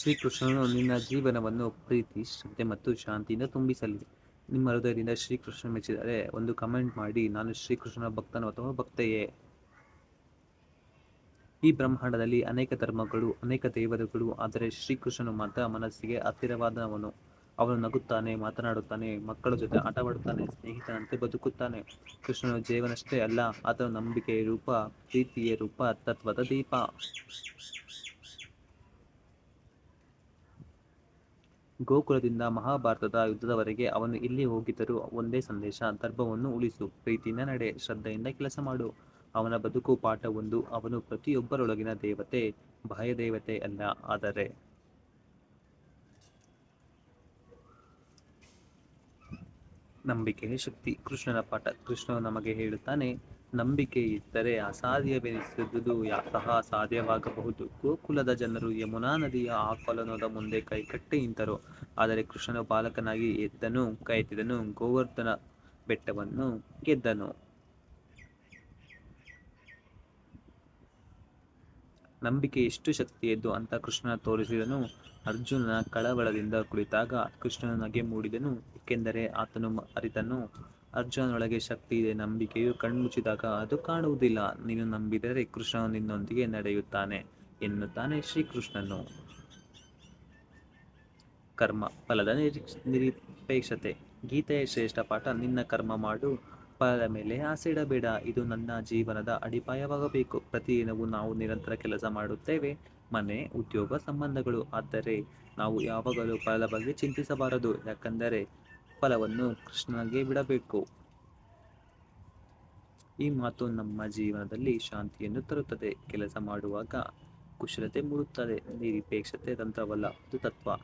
ಶ್ರೀಕೃಷ್ಣನು ನಿನ್ನ ಜೀವನವನ್ನು ಪ್ರೀತಿ, ಶ್ರದ್ಧೆ ಮತ್ತು ಶಾಂತಿಯಿಂದ ತುಂಬಿಸಲಿ ನಿಮ್ಮ ಹೃದಯದಿಂದ ಶ್ರೀಕೃಷ್ಣ ಮೆಚ್ಚಿದರೆ ಒಂದು ಕಮೆಂಟ್ ಮಾಡಿ, ನಾನು ಶ್ರೀಕೃಷ್ಣನ ಭಕ್ತನು ಅಥವಾ ಭಕ್ತೆಯೇ? ಈ ಬ್ರಹ್ಮಾಂಡದಲ್ಲಿ ಅನೇಕ ಧರ್ಮಗಳು, ಅನೇಕ ದೇವರುಗಳು ಆದರೆ ಶ್ರೀಕೃಷ್ಣನು ಮಾತ್ರ ಮನಸ್ಸಿಗೆ ಹತ್ತಿರವಾದವನು. ಅವನು ನಗುತ್ತಾನೆ, ಮಾತನಾಡುತ್ತಾನೆ, ಮಕ್ಕಳ ಜೊತೆ ಆಟವಾಡುತ್ತಾನೆ, ಸ್ನೇಹಿತನಂತೆ ಬದುಕುತ್ತಾನೆ. ಕೃಷ್ಣನ ಜೀವನಷ್ಟೇ ಅಲ್ಲ, ಆತನ ನಂಬಿಕೆಯ ರೂಪ, ಪ್ರೀತಿಯ ರೂಪ, ತತ್ವದ ದೀಪ. ಗೋಕುಲದಿಂದ ಮಹಾಭಾರತದ ಯುದ್ಧದವರೆಗೆ ಅವನು ಇಲ್ಲಿ ಹೋಗಿದ್ದರೂ ಒಂದೇ ಸಂದೇಶ ಧರ್ಮವನ್ನು ಉಳಿಸು, ಪ್ರೀತಿಯಿಂದ ನಡೆ ಶ್ರದ್ಧೆಯಿಂದ ಕೆಲಸ ಮಾಡು. ಅವನ ಬದುಕು ಪಾಠ ಒಂದು, ಅವನು ಪ್ರತಿಯೊಬ್ಬರೊಳಗಿನ ದೇವತೆ ಬಾಹ್ಯ ದೇವತೆ ಅಲ್ಲ, ಆದರೆ ನಂಬಿಕೆಯ ಶಕ್ತಿ. ಕೃಷ್ಣನ ಪಾಠ, ಕೃಷ್ಣನು ನಮಗೆ ಹೇಳುತ್ತಾನೆ ನಂಬಿಕೆ ಇದ್ದರೆ ಅಸಾಧ್ಯವೆನಿಸಿದುದು ಸಹ ಸಾಧ್ಯವಾಗಬಹುದು. ಗೋಕುಲದ ಜನರು ಯಮುನಾ ನದಿಯ ಆ ಮುಂದೆ ಕೈಕಟ್ಟಿ ನಿಂತರು. ಆದರೆ ಕೃಷ್ಣನು ಬಾಲಕನಾಗಿ ಎದ್ದನು ಕೈ ಎತ್ತಿದನು ಗೋವರ್ಧನ ಬೆಟ್ಟವನ್ನು ಗೆದ್ದನು. ನಂಬಿಕೆ ಎಷ್ಟು ಶಕ್ತಿಯದ್ದು ಅಂತ ಕೃಷ್ಣ ತೋರಿಸಿದನು. ಅರ್ಜುನನ ಕಳವಳದಿಂದ ಕುಳಿತಾಗ ಕೃಷ್ಣನ ನಗೆ ಮೂಡಿದನು. ಏಕೆಂದರೆ ಆತನು ಅರಿತನು. ಅರ್ಜುನನೊಳಗೆ ಶಕ್ತಿ ಇದೆ, ನಂಬಿಕೆಯು ಕಣ್ಮುಚ್ಚಿದಾಗ ಅದು ಕಾಣುವುದಿಲ್ಲ. ನೀನು ನಂಬಿದರೆ ಕೃಷ್ಣನು ನಿನ್ನೊಂದಿಗೆ ನಡೆಯುತ್ತಾನೆ ಎನ್ನುತ್ತಾನೆ ಶ್ರೀಕೃಷ್ಣನು. ಕರ್ಮ ಫಲದ ನಿರೀಕ್ಷ ನಿರೀಪೇಕ್ಷತೆ ಗೀತೆಯ ಶ್ರೇಷ್ಠ ಪಾಠ, ನಿನ್ನ ಕರ್ಮ ಮಾಡು, ಫಲದ ಮೇಲೆ ಆಸೆ ಇಡಬೇಡ ಇದು ನನ್ನ ಜೀವನದ ಅಡಿಪಾಯವಾಗಬೇಕು. ಪ್ರತಿದಿನವೂ ನಾವು ನಿರಂತರ ಕೆಲಸ ಮಾಡುತ್ತೇವೆ. ಮನೆ, ಉದ್ಯೋಗ, ಸಂಬಂಧಗಳು. ಆದರೆ ನಾವು ಯಾವಾಗಲೂ ಫಲದ ಬಗ್ಗೆ ಚಿಂತಿಸಬಾರದು. ಯಾಕಂದರೆ ಫಲವನ್ನು ಕೃಷ್ಣನಿಗೆ ಬಿಡಬೇಕು. ಈ ಮಾತು ನಮ್ಮ ಜೀವನದಲ್ಲಿ ಶಾಂತಿಯನ್ನು ತರುತ್ತದೆ. ಕೆಲಸ ಮಾಡುವಾಗ ಕುಶಲತೆ ಮೂಡುತ್ತದೆ. ನಿರಪೇಕ್ಷತೆ ತಂತ್ರವಲ್ಲ, ಅದು ತತ್ವ.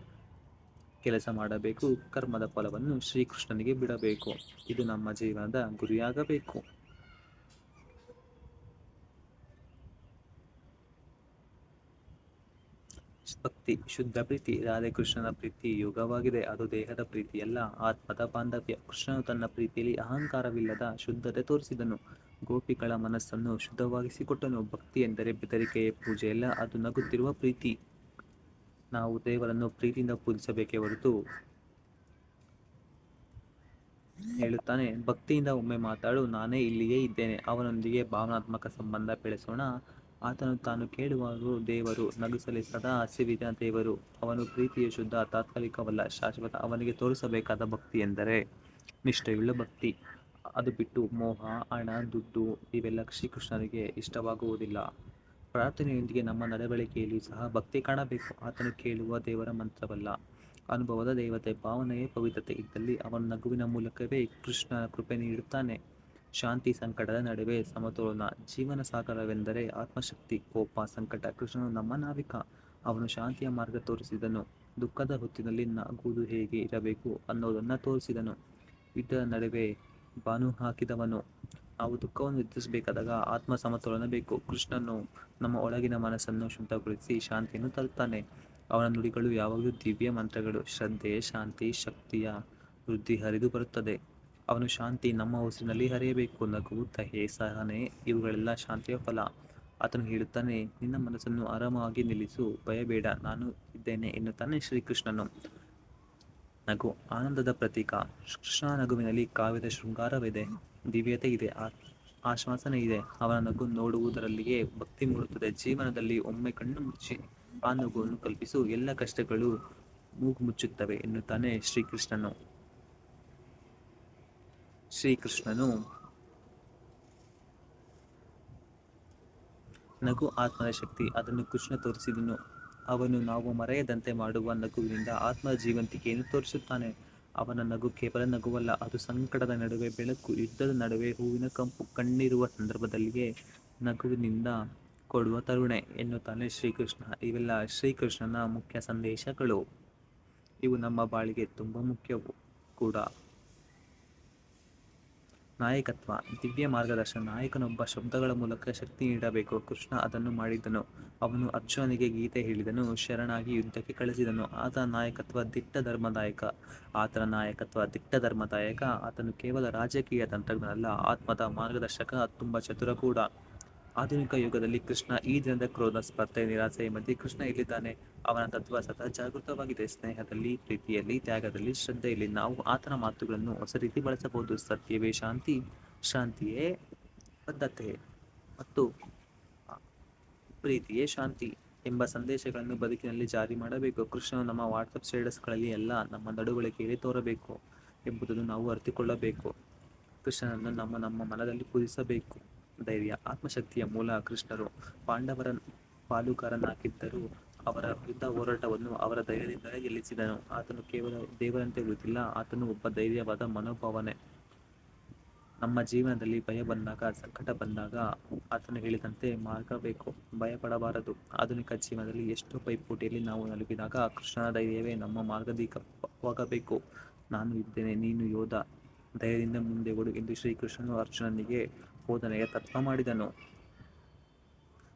ಕೆಲಸ ಮಾಡಬೇಕು, ಕರ್ಮದ ಫಲವನ್ನು ಶ್ರೀಕೃಷ್ಣನಿಗೆ ಬಿಡಬೇಕು. ಇದು ನಮ್ಮ ಜೀವನದ ಗುರಿಯಾಗಬೇಕು. ಭಕ್ತಿ ಶುದ್ಧ ಪ್ರೀತಿ, ರಾಧೆ ಕೃಷ್ಣನ ಪ್ರೀತಿ, ಯೋಗವಾಗಿದೆ. ಅದು ದೇಹದ ಪ್ರೀತಿಯಲ್ಲ ಆತ್ಮದ ಬಾಂಧವ್ಯ. ಕೃಷ್ಣನು ತನ್ನ ಪ್ರೀತಿಯಲ್ಲಿ ಅಹಂಕಾರವಿಲ್ಲದ ಶುದ್ಧತೆ ತೋರಿಸಿದನು. ಗೋಪಿಗಳ ಮನಸ್ಸನ್ನು ಶುದ್ಧವಾಗಿಸಿಕೊಟ್ಟನು. ಭಕ್ತಿ ಎಂದರೆ ಬೆದರಿಕೆಯ ಪೂಜೆಯಲ್ಲ ಅದು ನಗುತ್ತಿರುವ ಪ್ರೀತಿ. ನಾವು ದೇವರನ್ನು ಪ್ರೀತಿಯಿಂದ ಪೂಜಿಸಬೇಕೇ ಹೊರತು ಹೇಳುತ್ತಾನೆ, ಭಕ್ತಿಯಿಂದ ಒಮ್ಮೆ ಮಾತಾಡು, ನಾನೇ ಇಲ್ಲಿಯೇ ಇದ್ದೇನೆ. ಅವನೊಂದಿಗೆ ಭಾವನಾತ್ಮಕ ಸಂಬಂಧ ಬೆಳೆಸೋಣ. ಆತನು ತಾನು ಕೇಳುವರು ದೇವರು ನಗಿಸಲಿ ಸದಾ ಹಸಿವಿನ ದೇವರು. ಅವನು ಪ್ರೀತಿಯ ಶುದ್ಧ, ತಾತ್ಕಾಲಿಕವಲ್ಲ. ಶಾಶ್ವತ, ಅವನಿಗೆ ತೋರಿಸಬೇಕಾದ ಭಕ್ತಿ ಎಂದರೆ ನಿಷ್ಠೆಯುಳ್ಳ ಭಕ್ತಿ. ಅದು ಬಿಟ್ಟು ಮೋಹ, ಹಣ, ದುಡ್ಡು ಇವೆಲ್ಲ ಶ್ರೀಕೃಷ್ಣನಿಗೆ ಇಷ್ಟವಾಗುವುದಿಲ್ಲ. ಪ್ರಾರ್ಥನೆಯೊಂದಿಗೆ ನಮ್ಮ ನಡವಳಿಕೆಯಲ್ಲಿ ಸಹ ಭಕ್ತಿ ಕಾಣಬೇಕು. ಆತನು ಕೇಳುವ ದೇವರ ಮಂತ್ರವಲ್ಲ. ಅನುಭವದ ದೇವತೆ, ಭಾವನೆಯೇ ಪವಿತ್ರತೆ. ಇದ್ದಲ್ಲಿ ಅವನ ನಗುವಿನ ಮೂಲಕವೇ ಕೃಷ್ಣ ಕೃಪೆ ನೀಡುತ್ತಾನೆ. ಶಾಂತಿ ಸಂಕಟದ ನಡುವೆ ಸಮತೋಲನ. ಜೀವನ ಸಾಗರವೆಂದರೆ ಆತ್ಮಶಕ್ತಿ, ಕೋಪ, ಸಂಕಟ. ಕೃಷ್ಣನು ನಮ್ಮ ನಾವಿಕ. ಅವನು ಶಾಂತಿಯ ಮಾರ್ಗ ತೋರಿಸಿದನು. ದುಃಖದ ಹೊತ್ತಿನಲ್ಲಿ ನಗುವುದು ಹೇಗೆ ಇರಬೇಕು ಅನ್ನೋದನ್ನು ತೋರಿಸಿದನು. ಯುದ್ಧದ ನಡುವೆ ಬಾನು ಹಾಕಿದವನು. ನಾವು ದುಃಖವನ್ನು ಎದುರಿಸಬೇಕಾದಾಗ ಆತ್ಮ ಸಮತೋಲನ ಬೇಕು. ಕೃಷ್ಣನು ನಮ್ಮ ಒಳಗಿನ ಮನಸ್ಸನ್ನು ಶುದ್ಧಗೊಳಿಸಿ ಶಾಂತಿಯನ್ನು ತರುತ್ತಾನೆ. ಅವನ ನುಡಿಗಳು ಯಾವಾಗಲೂ ದಿವ್ಯ ಮಂತ್ರಗಳು. ಶ್ರದ್ಧೆ, ಶಾಂತಿ, ಶಕ್ತಿಯ ವೃದ್ಧಿ ಹರಿದು ಬರುತ್ತದೆ. ಅವನು ಶಾಂತಿ ನಮ್ಮ ಉಸಿರಿನಲ್ಲಿ ಹರಿಯಬೇಕು ನಗು ಹೇ ಸಹನೆ, ಇವುಗಳೆಲ್ಲ ಶಾಂತಿಯ ಫಲ. ಆತನು ಹೇಳುತ್ತಾನೆ, ನಿನ್ನ ಮನಸ್ಸನ್ನು ಆರಾಮವಾಗಿ ನಿಲ್ಲಿಸು, ಭಯಬೇಡ, ನಾನು ಇದ್ದೇನೆ ಎನ್ನುತ್ತಾನೆ ಶ್ರೀಕೃಷ್ಣನು. ನಗು, ಆನಂದದ ಪ್ರತೀಕ. ಕೃಷ್ಣ ನಗುವಿನಲ್ಲಿ ಕಾವ್ಯದ ಶೃಂಗಾರವಿದೆ, ದಿವ್ಯತೆ ಇದೆ ಆಶ್ವಾಸನೆ ಇದೆ. ಅವನ ನಗು ನೋಡುವುದರಲ್ಲಿಯೇ ಭಕ್ತಿ ಮೂಡುತ್ತದೆ. ಜೀವನದಲ್ಲಿ ಒಮ್ಮೆ ಕಣ್ಣು ಮುಚ್ಚಿ, ಆ ನಗುವನ್ನು ಕಲ್ಪಿಸು, ಎಲ್ಲ ಕಷ್ಟಗಳು ಮೂಗು ಮುಚ್ಚುತ್ತವೆ ಎನ್ನುತ್ತಾನೆ ಶ್ರೀಕೃಷ್ಣನು. ಶ್ರೀಕೃಷ್ಣನು ನಗು ಆತ್ಮದ ಶಕ್ತಿ ಅದನ್ನು ಕೃಷ್ಣ ತೋರಿಸಿದನು. ಅವನು ನಾವು ಮರೆಯದಂತೆ ಮಾಡುವ ನಗುವಿನಿಂದ ಆತ್ಮ ಜೀವಂತಿಕೆಯನ್ನು ತೋರಿಸುತ್ತಾನೆ. ಅವನ ನಗು ಕೇವಲ ನಗುವಲ್ಲ, ಅದು ಸಂಕಟದ ನಡುವೆ, ಬೆಳಕು, ಯುದ್ಧದ ನಡುವೆ, ಹೂವಿನ ಕಂಪು, ಕಣ್ಣಿರುವ ಸಂದರ್ಭದಲ್ಲಿಯೇ ನಗುವಿನಿಂದ ಕೊಡುವ ತರುಣೆ ಎನ್ನುತ್ತಾನೆ ಶ್ರೀಕೃಷ್ಣ. ಇವೆಲ್ಲ ಶ್ರೀಕೃಷ್ಣನ ಮುಖ್ಯ ಸಂದೇಶಗಳು. ಇವು ನಮ್ಮ ಬಾಳಿಗೆ ತುಂಬ ಮುಖ್ಯವು ಕೂಡ. ನಾಯಕತ್ವ, ದಿವ್ಯ ಮಾರ್ಗದರ್ಶನ, ನಾಯಕನೊಬ್ಬ ಶಬ್ದಗಳ ಮೂಲಕ ಶಕ್ತಿ ನೀಡಬೇಕು. ಕೃಷ್ಣ ಅದನ್ನು ಮಾಡಿದನು ಅವನು ಅರ್ಜುನನಿಗೆ ಗೀತೆ ಹೇಳಿದನು. ಶರಣಾಗಿ ಯುದ್ಧಕ್ಕೆ ಕಳಿಸಿದನು. ಆತ ನಾಯಕತ್ವ ದಿಟ್ಟ ಧರ್ಮದಾಯಕ. ಆತನ ನಾಯಕತ್ವ ದಿಟ್ಟ ಧರ್ಮದಾಯಕ. ಆತನು ಕೇವಲ ರಾಜಕೀಯ ತಂತ್ರಜ್ಞನಲ್ಲ, ಆತ್ಮದ ಮಾರ್ಗದರ್ಶಕ, ತುಂಬ ಚತುರ ಕೂಡ. ಆಧುನಿಕ ಯುಗದಲ್ಲಿ ಕೃಷ್ಣ ಈ ದಿನದ ಕ್ರೋಧ, ಸ್ಪರ್ಧೆ, ನಿರಾಸೆ ಮಧ್ಯೆ ಕೃಷ್ಣ ಇಲ್ಲಿದ್ದಾನೆ ಅವನ ತತ್ವ ಸದಾ ಜಾಗೃತವಾಗಿದೆ. ಸ್ನೇಹದಲ್ಲಿ, ಪ್ರೀತಿಯಲ್ಲಿ, ತ್ಯಾಗದಲ್ಲಿ, ಶ್ರದ್ಧೆಯಲ್ಲಿ ನಾವು ಆತನ ಮಾತುಗಳನ್ನು ಹೊಸ ರೀತಿ ಬಳಸಬಹುದು. ಸತ್ಯವೇ ಶಾಂತಿ, ಶಾಂತಿಯೇ ಬದ್ಧತೆ ಮತ್ತು ಪ್ರೀತಿಯೇ ಶಾಂತಿ ಎಂಬ ಸಂದೇಶಗಳನ್ನು ಬದುಕಿನಲ್ಲಿ ಜಾರಿ ಮಾಡಬೇಕು. ಕೃಷ್ಣನು ನಮ್ಮ ವಾಟ್ಸಪ್ ಸ್ಟೇಟಸ್ಗಳಲ್ಲಿ ಎಲ್ಲ ನಮ್ಮ ನಡವಳಿಕೆಯಲ್ಲಿ ತೋರಬೇಕು ಎಂಬುದನ್ನು ನಾವು ಅರಿತುಕೊಳ್ಳಬೇಕು. ಕೃಷ್ಣನನ್ನು ನಮ್ಮ ನಮ್ಮ ಮನದಲ್ಲಿ ಪೂಜಿಸಬೇಕು. ಧೈರ್ಯ, ಆತ್ಮಶಕ್ತಿಯ ಮೂಲ ಕೃಷ್ಣರು ಪಾಂಡವರ ಪಾಲುಗಾರನಾಗಿದ್ದರೂ ಅವರ ಯುದ್ಧ ಹೋರಾಟವನ್ನು ಅವರ ಧೈರ್ಯದಿಂದಲೇ ಗೆಲ್ಲಿಸಿದನು. ಆತನು ಕೇವಲ ದೇವರಂತೆ ಇರುವುದಿಲ್ಲ, ಆತನು ಒಬ್ಬ ಧೈರ್ಯವಾದ ಮನೋಭಾವನೆ. ನಮ್ಮ ಜೀವನದಲ್ಲಿ ಭಯ ಬಂದಾಗ, ಸಂಕಟ ಬಂದಾಗ ಆತನು ಹೇಳಿದಂತೆ ಮಾರ್ಗ ಮಾರ್ಗಬೇಕು ಭಯಪಡಬಾರದು. ಆಧುನಿಕ ಜೀವನದಲ್ಲಿ ಎಷ್ಟೋ ಪೈಪೋಟಿಯಲ್ಲಿ ನಾವು ನಲುಗಿದಾಗ ಕೃಷ್ಣನ ಧೈರ್ಯವೇ ನಮ್ಮ ಮಾರ್ಗದೀಕವಾಗಬೇಕು ನಾನು ಇದ್ದೇನೆ, ನೀನು ಯೋಧ, ಧೈರ್ಯದಿಂದ ಮುಂದೆ ಓಡು ಎಂದು ಶ್ರೀಕೃಷ್ಣನು ಅರ್ಜುನನಿಗೆ ಬೋಧನೆಯ ತತ್ವ ಮಾಡಿದನು.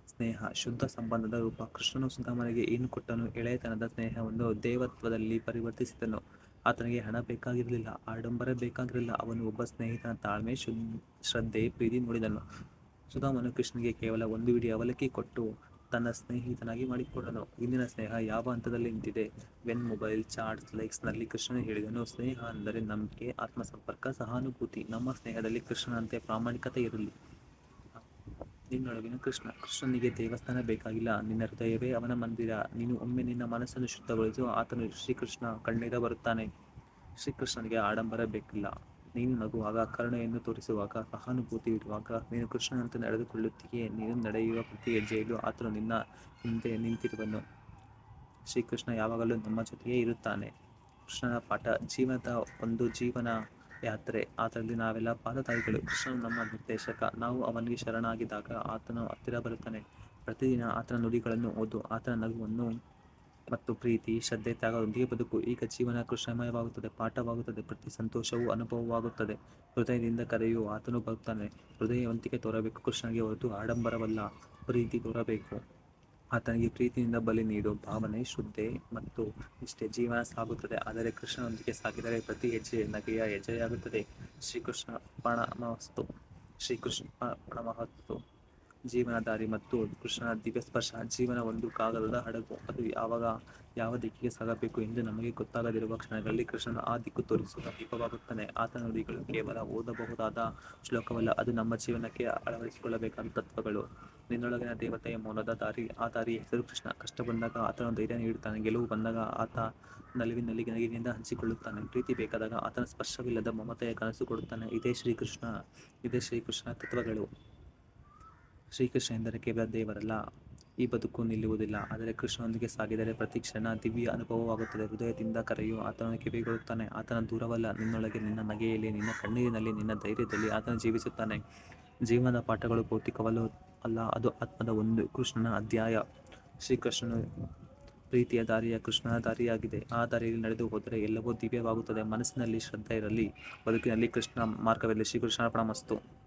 ಸ್ನೇಹ, ಶುದ್ಧ ಸಂಬಂಧದ ರೂಪ. ಕೃಷ್ಣನು ಸುಧಾಮನಿಗೆ ಏನು ಕೊಟ್ಟನು? ಎಳೆಯತನದ ಸ್ನೇಹವನ್ನು ದೇವತ್ವದಲ್ಲಿ ಪರಿವರ್ತಿಸಿದನು. ಆತನಿಗೆ ಹಣ ಬೇಕಾಗಿರಲಿಲ್ಲ, ಆಡಂಬರ ಬೇಕಾಗಿರಲಿಲ್ಲ. ಅವನು ಒಬ್ಬ ಸ್ನೇಹಿತನ ತಾಳ್ಮೆ, ಶುದ್ಧ ಶ್ರದ್ಧೆ, ಪ್ರೀತಿ ನೋಡಿದನು ಸುಧಾಮನು ಕೃಷ್ಣನಿಗೆ ಕೇವಲ ಒಂದು ವಿಡಿ ಅವಲಕ್ಕಿ ಕೊಟ್ಟು ತನ್ನ ಸ್ನೇಹಿತನಾಗಿ ಮಾಡಿಕೊಡಲು ಇಂದಿನ ಸ್ನೇಹ ಯಾವ ಹಂತದಲ್ಲಿ ನಿಂತಿದೆ? ವೆನ್ ಮೊಬೈಲ್ ಚಾಟ್ಸ್ ಲೈಕ್ಸ್ನಲ್ಲಿ ಕೃಷ್ಣನ ಹೇಳಿದನು, ಸ್ನೇಹ ಅಂದರೆ ನಂಬಿಕೆ, ಆತ್ಮಸಂಪರ್ಕ, ಸಹಾನುಭೂತಿ. ನಮ್ಮ ಸ್ನೇಹದಲ್ಲಿ ಕೃಷ್ಣನಂತೆ ಪ್ರಾಮಾಣಿಕತೆ ಇರಲಿ. ನಿನ್ನೊಳಗಿನ ಕೃಷ್ಣ. ಕೃಷ್ಣನಿಗೆ ದೇವಸ್ಥಾನ ಬೇಕಾಗಿಲ್ಲ. ನಿನ್ನ ಹೃದಯವೇ ಅವನ ಮಂದಿರ. ನೀನು ಒಮ್ಮೆ ನಿನ್ನ ಮನಸ್ಸನ್ನು ಶುದ್ಧಗೊಳಿಸು, ಆತನು ಶ್ರೀಕೃಷ್ಣ ಕಣ್ಣೀರ ಬರುತ್ತಾನೆ. ಶ್ರೀಕೃಷ್ಣನಿಗೆ ಆಡಂಬರ ಬೇಕಿಲ್ಲ. ನೀನು ನಗುವಾಗ, ಕರುಣೆಯನ್ನು ತೋರಿಸುವಾಗ, ಸಹಾನುಭೂತಿ ಇಡುವಾಗ ನೀನು ಕೃಷ್ಣನಂತೆ ನಡೆದುಕೊಳ್ಳುತ್ತೀಯೇ, ನೀನು ನಡೆಯುವ ಪ್ರತಿ ಹೆಜ್ಜೆಯಲ್ಲೂ ಆತನು ನಿನ್ನ ಹಿಂದೆ ನಿಂತಿರುವನು. ಶ್ರೀಕೃಷ್ಣ ಯಾವಾಗಲೂ ನಮ್ಮ ಜೊತೆಯೇ ಇರುತ್ತಾನೆ. ಕೃಷ್ಣನ ಪಾಠ, ಜೀವನದ ಒಂದು ಜೀವನ ಯಾತ್ರೆ. ಅದರಲ್ಲಿ ನಾವೆಲ್ಲ ಪಾದತಾಯಿಗಳು. ಕೃಷ್ಣನು ನಮ್ಮ ನಿರ್ದೇಶಕ. ನಾವು ಅವನಿಗೆ ಶರಣಾಗಿದ್ದಾಗ ಆತನು ಹತ್ತಿರ ಬರುತ್ತಾನೆ. ಪ್ರತಿದಿನ ಆತನ ನುಡಿಗಳನ್ನು ಓದು. ಆತನ ನಗುವನ್ನು ಮತ್ತು ಪ್ರೀತಿ, ಶ್ರದ್ಧೆ, ತ್ಯಾಗದೊಂದಿಗೆ ಬದುಕು. ಈಗ ಜೀವನ ಕೃಷ್ಣಮಯವಾಗುತ್ತದೆ, ಪಾಠವಾಗುತ್ತದೆ, ಪ್ರತಿ ಸಂತೋಷವೂ ಅನುಭವವಾಗುತ್ತದೆ. ಹೃದಯದಿಂದ ಕರೆಯು, ಆತನು ಬರುತ್ತಾನೆ. ಹೃದಯವಂತಿಕೆ ತೋರಬೇಕು, ಕೃಷ್ಣನಿಗೆ ಹೊರತು ಆಡಂಬರವಲ್ಲ. ಪ್ರೀತಿ ತೋರಬೇಕು. ಆತನಿಗೆ ಪ್ರೀತಿಯಿಂದ ಬಲಿ ನೀಡು. ಭಾವನೆ, ಶುದ್ಧೆ ಮತ್ತು ಇಷ್ಟೇ ಜೀವನ ಸಾಗುತ್ತದೆ. ಆದರೆ ಕೃಷ್ಣನೊಂದಿಗೆ ಸಾಗಿದರೆ ಪ್ರತಿ ಹೆಜ್ಜೆ ನಗೆಯ ಹೆಜ್ಜೆಯಾಗುತ್ತದೆ. ಶ್ರೀಕೃಷ್ಣ ಪಣಮಸ್ತು ಶ್ರೀಕೃಷ್ಣ ಪಣಮಹತ್ತು ಜೀವನ ದಾರಿ ಮತ್ತು ಕೃಷ್ಣನ ದಿವ್ಯ ಸ್ಪರ್ಶ ಜೀವನ ಒಂದು ಕಾಗದದ ಹಡಗು. ಅದು ಯಾವಾಗ, ಯಾವ ದಿಕ್ಕಿಗೆ ಸಾಗಬೇಕು ಎಂದು ನಮಗೆ ಗೊತ್ತಾಗದಿರುವ ಕ್ಷಣಗಳಲ್ಲಿ ಕೃಷ್ಣನ ಆ ದಿಕ್ಕು ತೋರಿಸುವ ದೀಪವಾಗುತ್ತಾನೆ ಆತನ ನುಡಿಗಳು ಕೇವಲ ಓದಬಹುದಾದ ಶ್ಲೋಕವಲ್ಲ, ಅದು ನಮ್ಮ ಜೀವನಕ್ಕೆ ಅಳವಡಿಸಿಕೊಳ್ಳಬೇಕಾದ ತತ್ವಗಳು. ನಿನ್ನೊಳಗಿನ ದೇವತೆಯ ಮೂಲದ ದಾರಿ, ಆ ದಾರಿ ಹೆಸರು ಕೃಷ್ಣ. ಕಷ್ಟ ಬಂದಾಗ ಆತನ ಧೈರ್ಯ ನೀಡುತ್ತಾನೆ, ಗೆಲುವು ಬಂದಾಗ ಆತ ನಲಿವಿನಲ್ಲಿ ನಗಿನಿಂದ ಹಂಚಿಕೊಳ್ಳುತ್ತಾನೆ. ಪ್ರೀತಿ ಬೇಕಾದಾಗ ಆತನ ಸ್ಪರ್ಶವಿಲ್ಲದ ಮಮತೆಯ ಕನಸು ಕೊಡುತ್ತಾನೆ. ಇದೇ ಶ್ರೀಕೃಷ್ಣ ಇದೇ ಶ್ರೀಕೃಷ್ಣ ತತ್ವಗಳು. ಶ್ರೀಕೃಷ್ಣ ಎಂದರೆ ಕೇವಲ ದೇವರಲ್ಲ. ಈ ಬದುಕು ನಿಲ್ಲುವುದಿಲ್ಲ. ಆದರೆ ಕೃಷ್ಣನೊಂದಿಗೆ ಸಾಗಿದರೆ ಪ್ರತಿ ಕ್ಷಣ ದಿವ್ಯ ಅನುಭವವಾಗುತ್ತದೆ. ಹೃದಯದಿಂದ ಕರೆಯು, ಆತನ ಕಿವಿಗೊಳ್ಳುತ್ತಾನೆ ಆತನ ದೂರವಲ್ಲ. ನಿನ್ನೊಳಗೆ ನಿನ್ನ ನಗೆಯಲ್ಲಿ, ನಿನ್ನ ಕಣ್ಣೀರಿನಲ್ಲಿ, ನಿನ್ನ ಧೈರ್ಯದಲ್ಲಿ ಆತನ ಜೀವಿಸುತ್ತಾನೆ. ಜೀವನದ ಪಾಠಗಳು ಭೌತಿಕವಲ್ಲ ಅಲ್ಲ. ಅದು ಆತ್ಮದ ಒಂದು ಕೃಷ್ಣನ ಅಧ್ಯಾಯ. ಶ್ರೀಕೃಷ್ಣನು ಪ್ರೀತಿಯ ದಾರಿಯ ಕೃಷ್ಣನ ದಾರಿಯಾಗಿದೆ. ಆ ದಾರಿಯಲ್ಲಿ ನಡೆದು ಹೋದರೆ ಎಲ್ಲವೂ ದಿವ್ಯವಾಗುತ್ತದೆ. ಮನಸ್ಸಿನಲ್ಲಿ ಶ್ರದ್ಧೆ ಇರಲಿ, ಬದುಕಿನಲ್ಲಿ ಕೃಷ್ಣ ಮಾರ್ಗವಿರಲಿ. ಶ್ರೀಕೃಷ್ಣ ಪ್ರಣಮಸ್ತು